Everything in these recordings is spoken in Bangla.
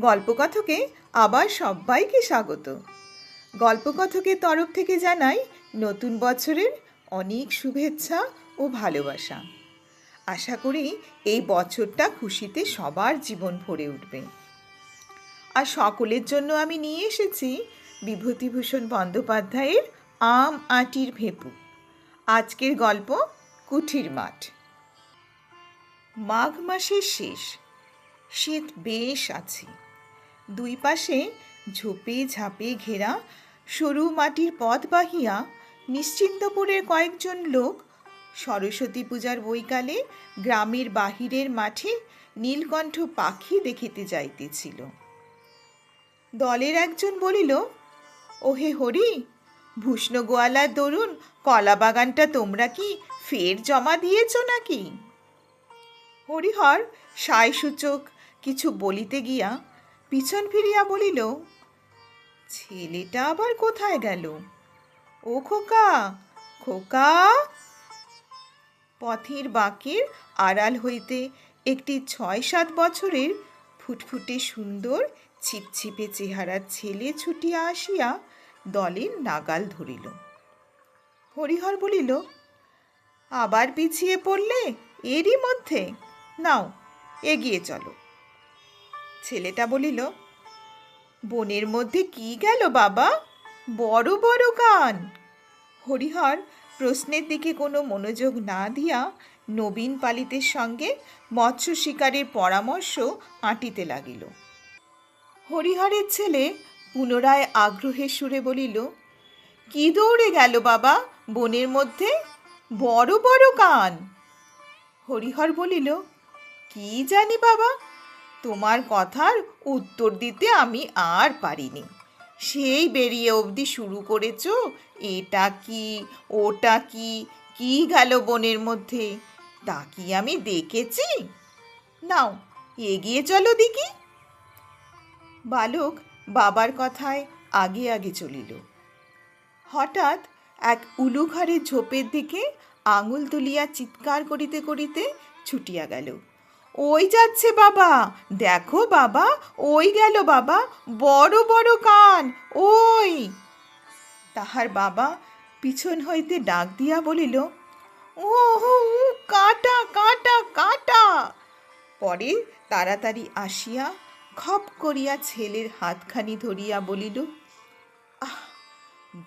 গল্পকথকে আবার সবাইকে স্বাগত। গল্পকথকের তরফ থেকে জানাই নতুন বছরের অনেক শুভেচ্ছা ও ভালোবাসা। আশা করি এই বছরটা খুশিতে সবার জীবন ভরে উঠবে। আর সকলের জন্য আমি নিয়ে এসেছি বিভূতিভূষণ বন্দ্যোপাধ্যায়ের আম আটির ভেপু। আজকের গল্প কুঠির মাঠ। মাঘ মাসের শেষ। শীত বেশ আছে। দুই পাশে ঝোপে ঝাপে ঘেরা, সরু মাটির পথ বাহিয়া নিশ্চিন্তপুরের কয়েকজন লোক সরস্বতী পূজার বৈকালে গ্রামের বাহিরের মাঠে নীলকণ্ঠ পাখি দেখিতে যাইতেছিল। দলের একজন বলিল, ওহে হরি, ভূষ্ণ গোয়ালার দরুন কলা বাগানটা তোমরা কি ফের জমা দিয়েছ নাকি? হরিহর, সায়সূচক, কিছু বলিতে গিয়া পিছন ফিরিয়া বলিল, ছেলেটা আবার কোথায় গেল? ও খোকা খোকা! পথের বাঁকের আড়াল হইতে একটি ছয় সাত বছরের ফুটফুটে সুন্দর ছিপছিপে চেহারার ছেলে ছুটিয়া আসিয়া দলের নাগাল ধরিল। হরিহর বলিল, আবার পিছিয়ে পড়লে এরই মধ্যে। নাও, এগিয়ে চলো। ছেলেটা বলিল, বনের মধ্যে কি গেল বাবা? বড় বড় কান হরিহর প্রশ্নের দিকে কোনো মনোযোগ না দিয়া নবীন পালিতের সঙ্গে মৎস্য শিকারের পরামর্শ আঁটিতে লাগিল। হরিহরের ছেলে পুনরায় আগ্রহের সুরে বলিল, কি দৌড়ে গেল বাবা বনের মধ্যে? বড় বড় কান হরিহর বলিল, কি জানি বাবা তোমার কথার উত্তর দিতে আমি আর পারিনি। সেই বেরিয়ে অবধি শুরু করেছ? এটা কি? ওটা কি? কি গেল বনের মধ্যে? তা কি আমি দেখেছি? নাও, এগিয়ে চলো দিকি। বালক বাবার কথায় আগে আগে চলিল। হঠাৎ এক উলুঘরের ঝোপের দিকে আঙুল তুলিয়া চিৎকার করিতে করিতে ছুটিয়া গেল। ওই যাচ্ছে বাবা। দেখো বাবা, ওই গেল বাবা। বড় বড় কান, ওই। তাহার বাবা পিছন হইতে ডাক দিয়া বলিল ও কাটা কাটা কাটা! পরে তাড়াতাড়ি আসিয়া খপ করিয়া ছেলের হাতখানি ধরিয়া বলিল, আহ,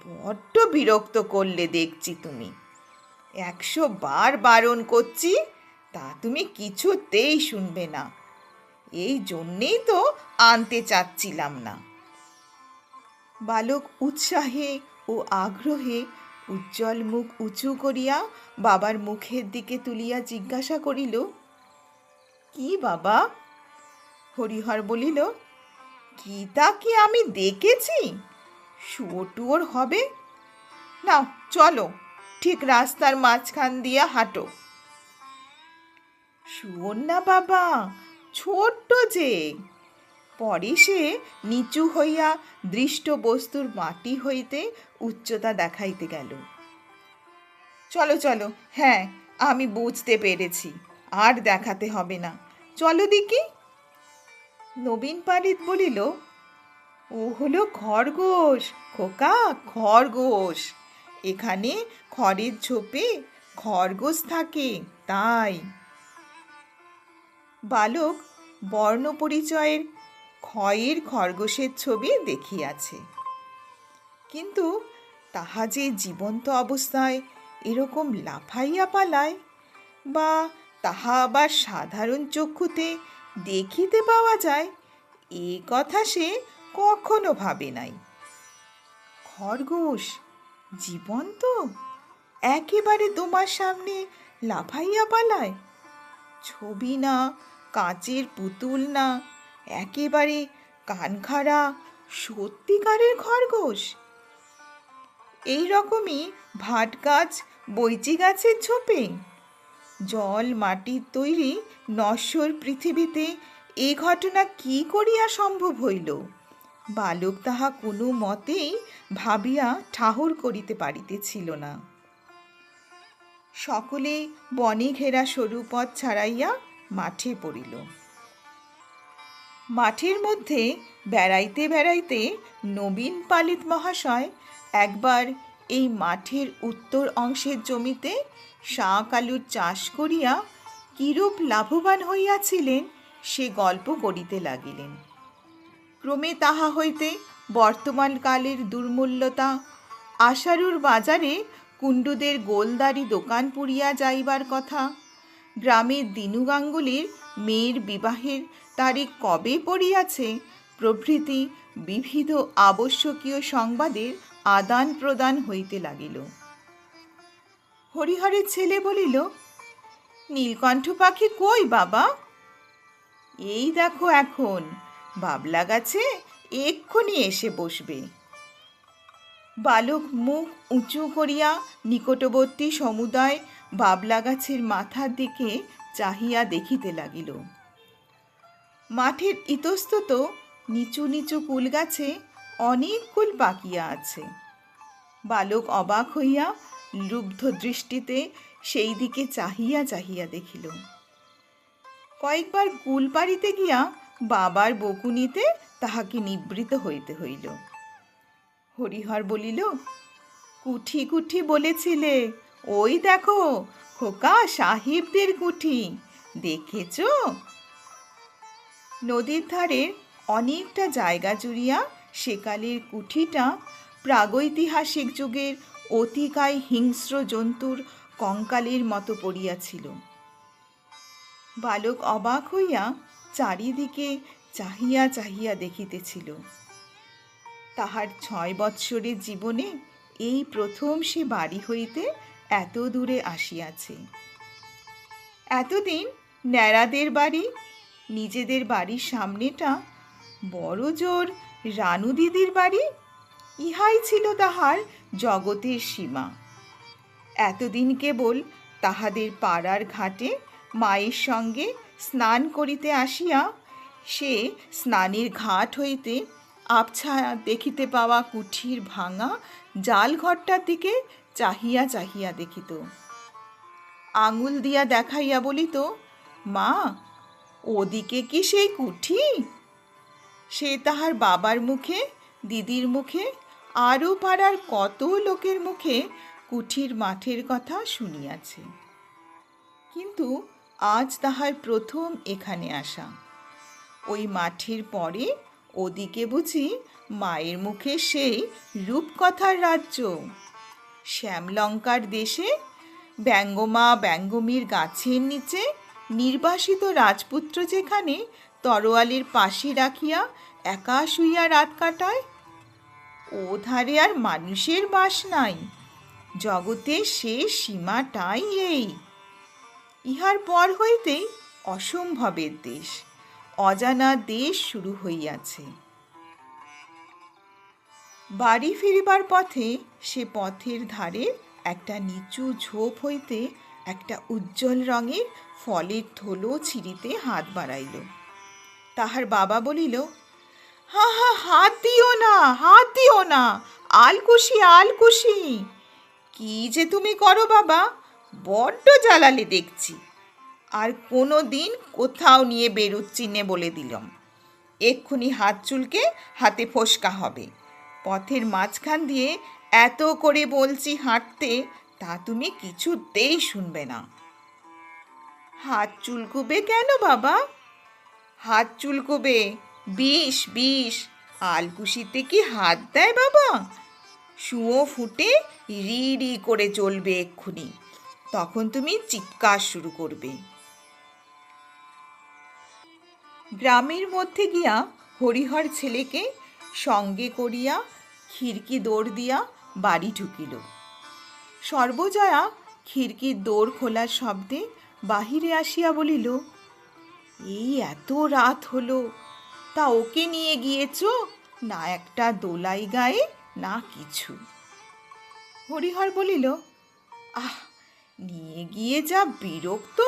বড্ড বিরক্ত করলে দেখছি তুমি। একশো বার বারণ করছি তা তুমি কিছুতেই শুনবে না। এই জন্যেই তো আনতে চাচ্ছিলাম না। বালক উৎসাহে ও আগ্রহে উজ্জ্বল মুখ উঁচু করিয়া বাবার মুখের দিকে তুলিয়া জিজ্ঞাসা করিল, কি বাবা? হরিহর বলিল, কি তা কি আমি দেখেছি? শুয়োর টুয়োর হবে? নাও, চলো, ঠিক রাস্তার মাঝখান দিয়া হাঁটো। না বাবা, ছোট্ট যে। পরে সে নিচু হইয়া দৃষ্ট বস্তুর মাটি হইতে উচ্চতা দেখাইতে গেল। চলো চলো হ্যাঁ আমি বুঝতে পেরেছি, আর দেখাতে হবে না। চলো দিকি নবীন পালিত বলিল, ও হলো খরগোশ, খোকা, খরগোশ। এখানে খড়ের ঝোপে খরগোশ থাকে, তাই। বালক বর্ণ পরিচয়ের ক্ষয়ের খরগোশের ছবি দেখিয়াছে। কিন্তু তাহা যে জীবন্ত অবস্থায় এরকম লাফাইয়া পালায় বা তাহা আবার সাধারণ চক্ষুতে দেখিতে পাওয়া যায়, এ কথা সে কখনো ভাবে নাই। খরগোশ জীবন্ত? একেবারে তোমার সামনে লাফাইয়া পালায়? ছবি না, কাঁচের পুতুল না, একেবারে কানখাড়া সত্যিকারের খরগোশ। এই রকমই ভাট গাছ, বৈচি গাছের ঝোপে। জল মাটির তৈরি নশ্বর পৃথিবীতে এ ঘটনা কি করিয়া সম্ভব হইল? বালক তাহা কোনো মতেই ভাবিয়া ঠাহর করিতে পারিতেছিল না। সকলে বনে ঘেরা সরু পথ ছাড়াইয়া মাঠে পড়িল। মাঠের মধ্যে বেড়াইতে বেড়াইতে নবীন পালিত মহাশয় একবার এই মাঠের উত্তর অংশের জমিতে শাক আলুর চাষ করিয়া কিরূপ লাভবান হইয়াছিলেন সে গল্প করিতে লাগিলেন। ক্রমে তাহা হইতে বর্তমান কালের দুর্মূল্যতা আশারুর বাজারে কুণ্ডুদের গোলদারি দোকান পুড়িয়া যাইবার কথা। গ্রামের দিনু গাঙ্গুলির মেয়ের বিবাহের তারিখ কবে পড়িয়াছে, প্রভৃতি বিবিধ আবশ্যকীয় সংবাদের আদান প্রদান হইতে লাগিল। হরিহরের ছেলে বলিল, নীলকণ্ঠ পাখি কই বাবা? এই দেখো এখন, বাবলা গাছে এক্ষুনি এসে বসবে। বালক মুখ উঁচু করিয়া নিকটবর্তী সমুদায় বাবলা গাছের মাথার দিকে চাহিয়া দেখিতে লাগিল। মাঠের ইতস্তত নিচু নিচু কুল গাছে অনেক কুল পাকিয়া আছে। বালক অবাক হইয়া লুব্ধ দৃষ্টিতে সেই দিকে চাহিয়া চাহিয়া দেখিল। কয়েকবার কুল পাড়িতে গিয়া বাবার বকুনিতে তাহাকে নিবৃত হইতে হইল। হরিহর বলিল, কুঠি কুঠি বলেছিলে। ওই দেখো, খোকা সাহিবদের কুঠি। দেখেছ? নদীর ধারে অনেকটা জায়গা জুড়িয়া সেকালের কুঠিটা প্রাগৈতিহাসিক যুগের অতিকায় হিংস্র জন্তুর কঙ্কালের মতো পড়িয়াছিল। বালক অবাক হইয়া চারিদিকে চাহিয়া চাহিয়া দেখিতেছিল। তাহার ছয় বৎসরের জীবনে এই প্রথম সে বাড়ি হইতে এত দূরে আসিয়াছে। এতদিন ন্যাড়াদের বাড়ি, নিজেদের বাড়ির সামনেটা, বড় জোর রানু দিদির বাড়ি, ইহাই ছিল তাহার জগতের সীমা। এতদিন কেবল তাহাদের পাড়ার ঘাটে মায়ের সঙ্গে স্নান করিতে আসিয়া, সে স্নানের ঘাট হইতে আবছা দেখিতে পাওয়া কুঠির ভাঙা জাল ঘরটার দিকে চাহিয়া চাহিয়া দেখিত। আঙুল দিয়া দেখাইয়া বলিত, মা, ওদিকে কি সেই কুঠি? সে তাহার বাবার মুখে, দিদির মুখে, আরও পাড়ার কত লোকের মুখে কুঠির মাঠের কথা শুনিয়াছে। কিন্তু আজ তাহার প্রথম এখানে আসা। ওই মাঠের পরে ওদিকে বুঝি মায়ের মুখে সেই রূপকথার রাজ্য। শ্যামলঙ্কার দেশে ব্যঙ্গমা ব্যঙ্গমীর গাছের নিচে নির্বাসিত রাজপুত্র যেখানে তরোয়ালের পাশে রাখিয়া একা শুইয়া রাত কাটায় ও ধারে আর মানুষের বাস নাই। জগতে সে সীমাটাই এই। ইহার পর হইতেই অসম্ভবের দেশ। অজানা দেশ শুরু হইয়াছে। বাড়ি ফিরিবার পথে সে পথের ধারে একটা নিচু ঝোপ হইতে একটা উজ্জ্বল রঙের ফলের থলো ছিঁড়িতে হাত বাড়াইল। তাহার বাবা বলিল, হা হা, হাত দিও না, হাত দিও না, আলকুশি আলকুশি। কি যে তুমি করো বাবা, বড্ড জ্বালালে দেখছি। আর কোনো দিন কোথাও নিয়ে বেরুচ্ছি নে বলে দিলাম। এক্ষুনি হাত চুলকে হাতে ফোসকা হবে। পথের মাঝখান দিয়ে এত করে বলছি হাঁটতে, তা তুমি কিছুতেই শুনবে না। হাত চুলকুবে কেন বাবা? হাত চুলকুবে? বিষ বিষ। আলকুশিতে কি হাত দেয় বাবা? শুঁয়ো ফুটে রি রি করে চলবে এক্ষুনি। তখন তুমি চিৎকার শুরু করবে। গ্রামের মধ্যে গিয়া হরিহর ছেলেকে সঙ্গে করিয়া খিড়কি দৌড় দিয়া বাড়ি ঢুকিল। সর্বজয়া খিড়কির দৌড় খোলার শব্দে বাহিরে আসিয়া বলিল, এই এত রাত হলো, তা ওকে নিয়ে গিয়েছ না একটা দোলাই গায়ে, না কিছু? হরিহর বলিল, আহ, নিয়ে গিয়ে যা বিরক্ত,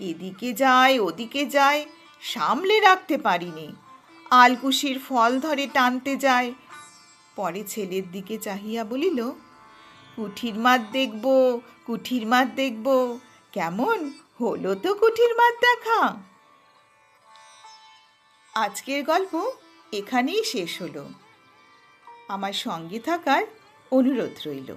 এদিকে যায়, ওদিকে যায় সামলে রাখতে পারিনি। আলকুশির ফল ধরে টানতে যায়। পরে ছেলের দিকে চাহিয়া বলিল, কুঠির মাত দেখব, কুঠির মাত দেখব। কেমন? হলো তো কুঠির মাত দেখা। আজকের গল্প এখানেই শেষ হলো। আমার সঙ্গে থাকার অনুরোধ রইল।